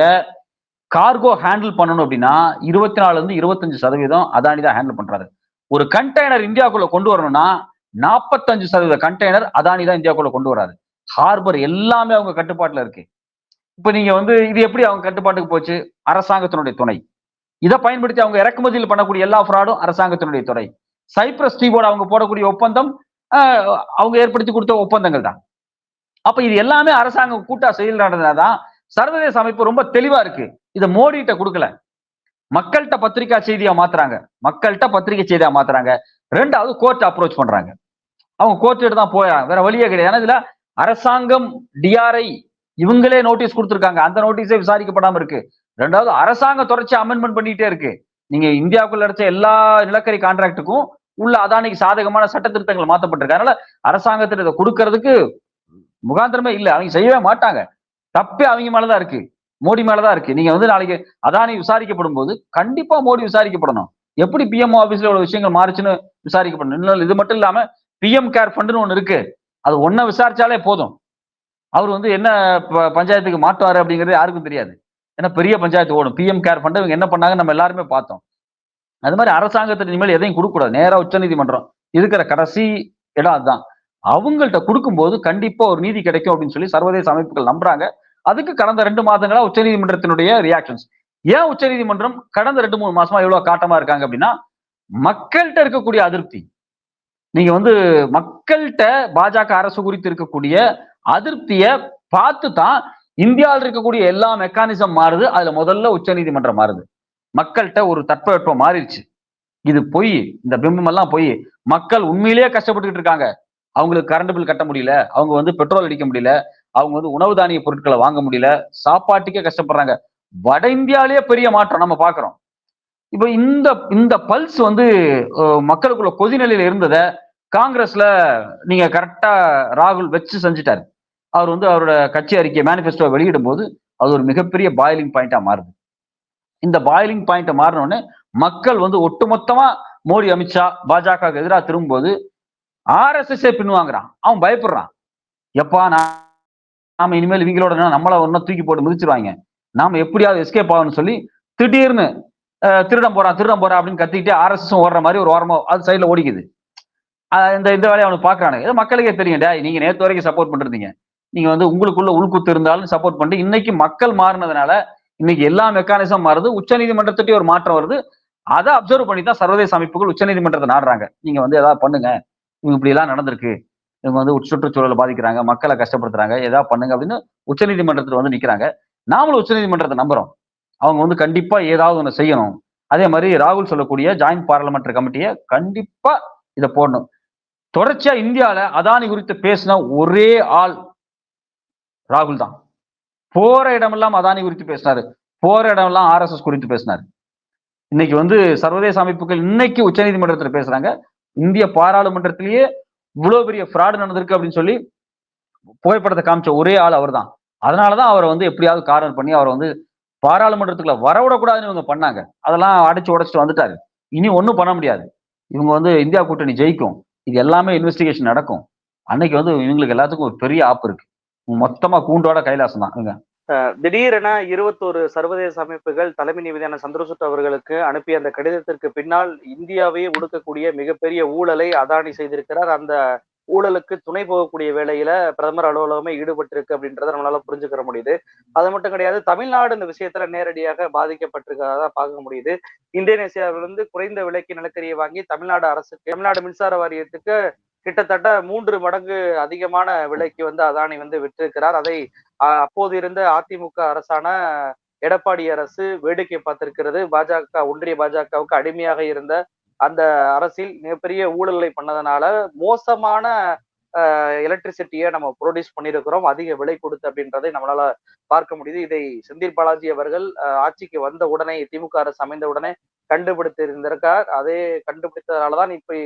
Speaker 2: கார்கோ ஹேண்டில் பண்ணணும் அப்படின்னா இருபத்தி நாலுல இருந்து இருபத்தஞ்சு சதவீதம் அதானி தான் ஹேண்டில் பண்றாரு. ஒரு கண்டெய்னர் இந்தியாவுக்குள்ள கொண்டு வரணும்னா நாற்பத்தஞ்சு சதவீத கண்டெய்னர் அதானி தான் இந்தியாக்குள்ள கொண்டு வராது. ஹார்பர் எல்லாமே அவங்க கட்டுப்பாட்டுல இருக்கு. இப்ப நீங்க வந்து இது எப்படி அவங்க கட்டுப்பாட்டுக்கு போச்சு? அரசாங்கத்தினுடைய துணை. இதை பயன்படுத்தி அவங்க இறக்குமதியில் பண்ணக்கூடிய எல்லா ஃப்ராடும் அரசாங்கத்தினுடைய துறை. சைப்ரஸ் டீபோர்டு அவங்க போடக்கூடிய ஒப்பந்தம் ஆஹ், அவங்க ஏற்படுத்தி கொடுத்த ஒப்பந்தங்கள் தான். அப்ப இது எல்லாமே அரசாங்கம் கூட்டா செயல் நடந்ததுனாதான் சர்வதேச அமைப்பு ரொம்ப தெளிவா இருக்கு. இதை மோடிகிட்ட கொடுக்கல. மக்கள்கிட்ட பத்திரிக்கா செய்தியா மாத்துறாங்க. மக்கள்கிட்ட பத்திரிகை செய்தியா மாத்துறாங்க. ரெண்டாவது கோர்ட் அப்ரோச் பண்றாங்க. அவங்க கோர்ட்டு தான் போயாங்க வேற வழியே கிடையாது. ஏன்னா இதுல அரசாங்கம் டிஆர்ஐ இவங்களே நோட்டீஸ் கொடுத்துருக்காங்க. அந்த நோட்டீஸே விசாரிக்கப்படாம இருக்கு. ரெண்டாவது அரசாங்கம் தொடர்ச்சி அமெண்ட்மெண்ட் பண்ணிட்டே இருக்கு. நீங்க இந்தியாவுக்குள்ள அடைச்ச எல்லா நிலக்கரி கான்ட்ராக்டுக்கும் உள்ள அதானிக்கு சாதகமான சட்ட திருத்தங்கள் மாற்றப்பட்டிருக்கு அதனால அரசாங்கத்தில் இதை கொடுக்கறதுக்கு முகாந்திரமே இல்லை. அவங்க செய்யவே மாட்டாங்க. தப்பே அவங்க மேலதான் இருக்கு. மோடி மேலதான் இருக்கு. நீங்க வந்து நாளைக்கு அதானி விசாரிக்கப்படும் போது கண்டிப்பா மோடி விசாரிக்கப்படணும். எப்படி பிஎம்ஓ ஆபீஸ்ல உள்ள விஷயங்கள் மாறுச்சுன்னு விசாரிக்கப்படணும். இன்னும் இது மட்டும் இல்லாம பிஎம் கேர் ஃபண்டுன்னு ஒன்று இருக்கு. அது ஒன்றை விசாரிச்சாலே போதும். அவர் வந்து என்ன ப- பஞ்சாயத்துக்கு மாட்டுவாரு அப்படிங்கிறது யாருக்கும் தெரியாது. ஏன்னா பெரிய பஞ்சாயத்து ஓடும். பிஎம் கேர் ஃபண்டு இவங்க என்ன பண்ணாங்க நம்ம எல்லாருமே பார்த்தோம். அது மாதிரி அரசாங்கத்தின் இனிமேல் எதையும் கொடுக்கக்கூடாது. நேராக உச்சநீதிமன்றம் இருக்கிற கடைசி இடம் அதுதான். அவங்கள்ட்ட கொடுக்கும்போது கண்டிப்பா ஒரு நீதி கிடைக்கும் அப்படின்னு சொல்லி சர்வதேச அமைப்புகள் நம்புறாங்க. அதுக்கு கடந்த ரெண்டு மாதங்களா உச்சநீதிமன்றத்தினுடைய ரியாக்ஷன்ஸ் ஏன் உச்சநீதிமன்றம் கடந்த ரெண்டு மூணு மாசமா எவ்வளோ காட்டமா இருக்காங்க அப்படின்னா மக்கள்கிட்ட இருக்கக்கூடிய அதிருப்தி நீங்க வந்து மக்கள்கிட்ட பாஜக அரசு குறித்து இருக்கக்கூடிய அதிருப்திய பார்த்து தான் இந்தியாவில் இருக்கக்கூடிய எல்லா மெக்கானிசம் மாறுது. அதுல முதல்ல உச்சநீதிமன்றம் மாறுது. மக்கள்கிட்ட ஒரு தட்பவெப்பம் மாறிடுச்சு. இது பொய். இந்த பிம்பம் எல்லாம் பொய். மக்கள் உண்மையிலேயே கஷ்டப்பட்டுக்கிட்டு இருக்காங்க. அவங்களுக்கு கரண்ட் பில் கட்ட முடியல. அவங்க வந்து பெட்ரோல் அடிக்க முடியல. அவங்க வந்து உணவு தானிய பொருட்களை வாங்க முடியல. சாப்பாட்டுக்கே கஷ்டப்படுறாங்க. வட இந்தியாவிலேயே பெரிய மாற்றம் நம்ம பாக்குறோம் இப்போ இந்த இந்த பல்ஸ் வந்து அஹ், மக்களுக்குள்ள கொதிநிலையில இருந்ததை காங்கிரஸ்ல நீங்க கரெக்டா ராகுல் வச்சு செஞ்சுட்டாரு. அவர் வந்து அவரோட கட்சி அறிக்கை மேனிஃபெஸ்டோ வெளியிடும் போது அது ஒரு மிகப்பெரிய பாயிலிங் பாயிண்டா மாறுது. இந்த பாயிலிங் பாயிண்ட் மாறினோடனே மக்கள் வந்து ஒட்டுமொத்தமா மோடி அமித்ஷா பாஜக எதிராக திரும்பும்போது ஆர்எஸ்எஸ்ஏ பின்வாங்குறான். அவன் பயப்படுறான். எப்பா நான் நாம இனிமேல் இவங்களோட நின்னா நம்மள ஒன்னும் தூக்கி போட்டு மிதிச்சிருவாங்க. நாம எப்படியாவது எஸ்கேப் ஆகணும்னு சொல்லி திடீர்னு திருடம் போறான் திருடம் போறான் அப்படின்னு கத்திக்கிட்டு ஆர்எஸ்எஸ் ஓடுற மாதிரி ஒரு ஓரமா அது சைடுல ஓடிக்குது. இந்த இந்த வேலையை அவனுக்கு பாக்குறானுங்க இது மக்களுக்கே தெரியும் டேய் நீங்க நேற்று வரைக்கும் சப்போர்ட் பண்ணிருந்தீங்க. நீங்க வந்து உங்களுக்குள்ள உள்குத்து இருந்தாலும் சப்போர்ட் பண்ணிட்டு இன்னைக்கு மக்கள் மாறினதுனால இன்னைக்கு எல்லா மெக்கானிசம் மாறுது. உச்சநீதிமன்றத்திட்டே ஒரு மாற்றம் வருது. அதை அப்சர்வ் பண்ணி தான் சர்வதேச அமைப்புகள் உச்சநீதிமன்றத்தை நாடுறாங்க. நீங்க வந்து ஏதாவது பண்ணுங்க. இவங்க இப்படி எல்லாம் நடந்திருக்கு. இவங்க வந்து சுற்றுச்சூழலை பாதிக்கிறாங்க. மக்களை கஷ்டப்படுத்துறாங்க. ஏதாவது பண்ணுங்க அப்படின்னு உச்சநீதிமன்றத்தில் வந்து நிக்கிறாங்க. நாமளும் உச்சநீதிமன்றத்தை நம்புறோம். அவங்க வந்து கண்டிப்பா ஏதாவது ஒன்று செய்யணும். அதே மாதிரி ராகுல் சொல்லக்கூடிய ஜாயிண்ட் பார்லமெண்டரி கமிட்டியை கண்டிப்பா இதை போடணும். தொடர்ச்சியா இந்தியாவில் அதானி குறித்து பேசின ஒரே ஆள் ராகுல் தான். போற இடமெல்லாம் அதானி குறித்து பேசினாரு. போற இடமெல்லாம் ஆர்எஸ்எஸ் குறித்து பேசினாரு. இன்னைக்கு வந்து சர்வதேச அமைப்புகள் இன்னைக்கு உச்சநீதிமன்றத்தில் பேசுறாங்க. இந்திய பாராளுமன்றத்திலேயே இவ்வளவு பெரிய ஃப்ராடு நடந்திருக்கு அப்படின்னு சொல்லி புகைப்படத்தை காமிச்ச ஒரே ஆள் அவர் தான் அதனாலதான் அவரை வந்து எப்படியாவது காரணம் பண்ணி அவரை வந்து பாராளுமன்றத்துக்குள்ள வரவிடக்கூடாதுன்னு இவங்க பண்ணாங்க. அதெல்லாம் அடைச்சு உடைச்சிட்டு வந்துட்டாரு. இனி ஒன்றும் பண்ண முடியாது. இவங்க வந்து இந்தியா கூட்டணி ஜெயிக்கும். இது எல்லாமே இன்வெஸ்டிகேஷன் நடக்கும். அன்னைக்கு வந்து இவங்களுக்கு எல்லாத்துக்கும் ஒரு பெரிய ஆப் இருக்கு. மொத்தமா கூண்டோட கைலாசம் தான்.
Speaker 1: திடீரென இருபத்தோரு சர்வதேச அமைப்புகள் தலைமை நீதியான சந்திரசுட் அவர்களுக்கு அனுப்பிய அந்த கடிதத்திற்கு பின்னால் இந்தியாவையே ஒடுக்கக்கூடிய மிகப்பெரிய ஊழலை அதானி செய்திருக்கிறார். அந்த ஊழலுக்கு துணை போகக்கூடிய வேலையில பிரதமர் அலுவலகமே ஈடுபட்டிருக்கு அப்படின்றத நம்மளால புரிஞ்சுக்கிற முடியுது. அது மட்டும் கிடையாது தமிழ்நாடு இந்த விஷயத்துல நேரடியாக பாதிக்கப்பட்டிருக்கிறதா பார்க்க முடியுது. இந்தோனேசியாவிலிருந்து குறைந்த விலைக்கு நிலக்கரியை வாங்கி தமிழ்நாடு அரசுக்கு தமிழ்நாடு மின்சார வாரியத்துக்கு கிட்டத்தட்ட மூன்று மடங்கு அதிகமான விலைக்கு வந்து அதானி வந்து விற்றிருக்கிறார். அதை அப்போது இருந்த அதிமுக அரசான எடப்பாடி அரசு வேடிக்கை பார்த்திருக்கிறது. பாஜக ஒன்றிய பாஜகவுக்கு அடிமையாக இருந்த அந்த அரசில் மிகப்பெரிய ஊழலை பண்ணதுனால மோசமான எலக்ட்ரிசிட்டியை நம்ம ப்ரொடியூஸ் பண்ணியிருக்கிறோம் அதிக விலை கொடுத்து அப்படின்றதை நம்மளால பார்க்க முடியுது. இதை செந்தில் பாலாஜி அவர்கள் அஹ், ஆட்சிக்கு வந்த உடனே திமுக அரசு அமைந்த உடனே கண்டுபிடித்து இருந்திருக்கார் அதே கண்டுபிடித்ததாலதான் இப்ப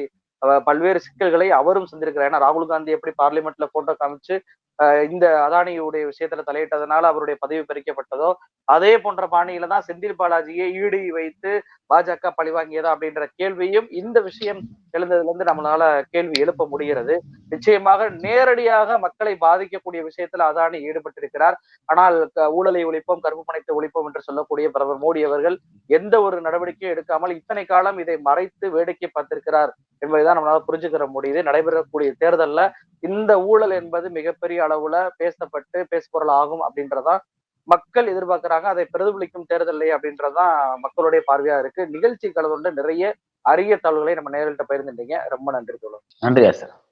Speaker 1: பல்வேறு சிக்கல்களை அவரும் சந்திருக்கிறார். ஏன்னா ராகுல் காந்தி எப்படி பார்லிமெண்ட்ல போட்டோ காமிச்சு இந்த அதானியுடைய விஷயத்துல தலையிட்டதுனால அவருடைய பதவி பறிக்கப்பட்டதோ அதே போன்ற பாணியில தான் செந்தில் பாலாஜியை ஈடு வைத்து பாஜக பழிவாங்கியதா அப்படின்ற கேள்வியும் இந்த விஷயம் எழுந்ததுல இருந்து நம்மளால கேள்வி எழுப்ப முடிகிறது. நிச்சயமாக நேரடியாக மக்களை பாதிக்கக்கூடிய விஷயத்துல அதானி ஈடுபட்டிருக்கிறார். ஆனால் ஊழலை ஒழிப்போம் கருப்பு பணத்தை ஒழிப்போம் என்று சொல்லக்கூடிய பிரதமர் மோடி அவர்கள் எந்த ஒரு நடவடிக்கையும் எடுக்காமல் இத்தனை காலம் இதை மறைத்து வேடிக்கை பார்த்திருக்கிறார் என்பதைதான் நம்மளால புரிஞ்சுக்கிற முடியுது. நடைபெறக்கூடிய தேர்தல்ல இந்த ஊழல் என்பது மிகப்பெரிய அளவுல பேசப்பட்டு பேசுபொருள் ஆகும் அப்படின்றதான் மக்கள் எதிர்பார்க்கிறாங்க. அதை பிரதிபலிக்கும் தேர்தல் அப்படின்றதான் மக்களுடைய பார்வையா இருக்கு. நிகழ்ச்சி கலந்து நிறைய அரிய தகவல்களை நம்ம நேரில் பகிர்ந்துட்டீங்க. ரொம்ப நன்றி தோழர்.
Speaker 2: நன்றியா சார்.